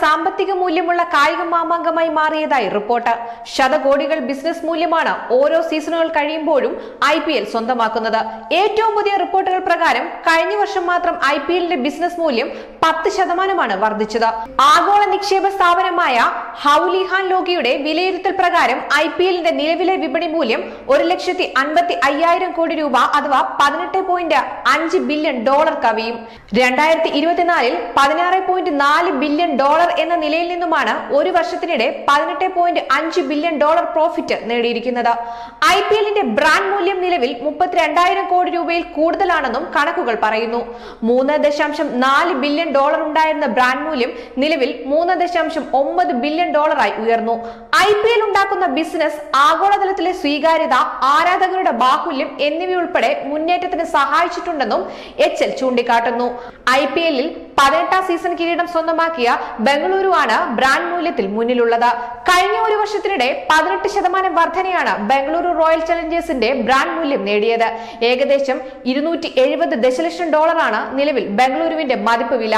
സാമ്പത്തിക മൂല്യമുള്ള കായിക മാമാങ്കമായി മാറിയതായി റിപ്പോർട്ട്. ശതകോടികൾ ബിസിനസ് മൂല്യമാണ് ഓരോ സീസണുകൾ കഴിയുമ്പോഴും ഐ പി എൽ സ്വന്തമാക്കുന്നത്. ഏറ്റവും പുതിയ റിപ്പോർട്ടുകൾ പ്രകാരം കഴിഞ്ഞ വർഷം മാത്രം ഐ പി എല്ലിന്റെ ബിസിനസ് മൂല്യം പത്ത് ശതമാനമാണ് വർദ്ധിച്ചത്. ആഗോള നിക്ഷേപ സ്ഥാപനമായ ഹൗലിഹാൻ ലോകിയുടെ വിലയിരുത്തൽ പ്രകാരം ഐ പി എല്ലിന്റെ നിലവിലെ വിപണി മൂല്യം ഒരു ലക്ഷത്തി അൻപത്തി അയ്യായിരം കോടി രൂപ അഥവാ പതിനെട്ട് പോയിന്റ് അഞ്ച് ബില്യൺ ഡോളർ കവിയും. രണ്ടായിരത്തി ഇരുപത്തിനാലിൽ പതിനാറ് പോയിന്റ് നാല് ബില്യൺ ഡോളർ എന്ന നിലയിൽ നിന്നുമാണ് ഒരു വർഷത്തിനിടെ പതിനെട്ട് പോയിന്റ് അഞ്ച് ബില്യൺ ഡോളർ പ്രോഫിറ്റ് നേടിയിരിക്കുന്നത്. ഐ പി എല്ലിന്റെ ബ്രാൻഡ് മൂല്യം നിലവിൽ മുപ്പത്തിരണ്ടായിരം കോടി രൂപയിൽ കൂടുതലാണെന്നും കണക്കുകൾ പറയുന്നു. മൂന്ന് ദശാംശം നാല് ബില്യൺ ഡോളർ ഉണ്ടായിരുന്ന ബ്രാൻഡ് മൂല്യം നിലവിൽ മൂന്ന് ദശാംശം ഒമ്പത് ബില്യൺ ഡോളറായി ഉയർന്നു. ഐ പി എൽ ഉണ്ടാക്കുന്ന ബിസിനസ് ആഗോളതലത്തിലെ സ്വീകാര്യത ആരാധകരുടെ ബാഹുല്യം എന്നിവയുൾപ്പെടെ മുന്നേറ്റത്തിന് സഹായിച്ചിട്ടുണ്ടെന്നും എച്ച് എൽ ചൂണ്ടിക്കാട്ടുന്നു. ഐ പി എല്ലിൽ പതിനെട്ടാം സീസൺ കിരീടം സ്വന്തമാക്കിയ ബംഗളൂരു ആണ് ബ്രാൻഡ് മൂല്യത്തിൽ മുന്നിലുള്ളത്. കഴിഞ്ഞ ഒരു വർഷത്തിനിടെ പതിനെട്ട് ശതമാനം വർധനയാണ് ബംഗളൂരു റോയൽ ചലഞ്ചേഴ്സിന്റെ ബ്രാൻഡ് മൂല്യം നേടിയത്. ഏകദേശം ഇരുന്നൂറ്റി എഴുപത് ദശലക്ഷം ഡോളറാണ് നിലവിൽ ബംഗളൂരുവിന്റെ മതിപ്പ് വില.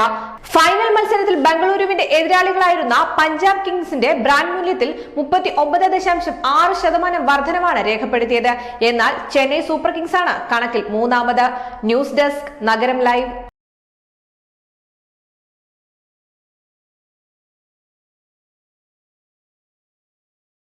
ഫൈനൽ മത്സരത്തിൽ ബംഗളൂരുവിന്റെ എതിരാളികളായിരുന്ന പഞ്ചാബ് കിങ്സിന്റെ ബ്രാൻഡ് മൂല്യത്തിൽ മുപ്പത്തി ഒമ്പത് ദശാംശം ആറ് ശതമാനം വർധനമാണ് രേഖപ്പെടുത്തിയത്. എന്നാൽ ചെന്നൈ സൂപ്പർ കിങ്സ് ആണ് കണക്കിൽ മൂന്നാമത്. ന്യൂസ് ഡെസ്ക് നഗരം ലൈവ്.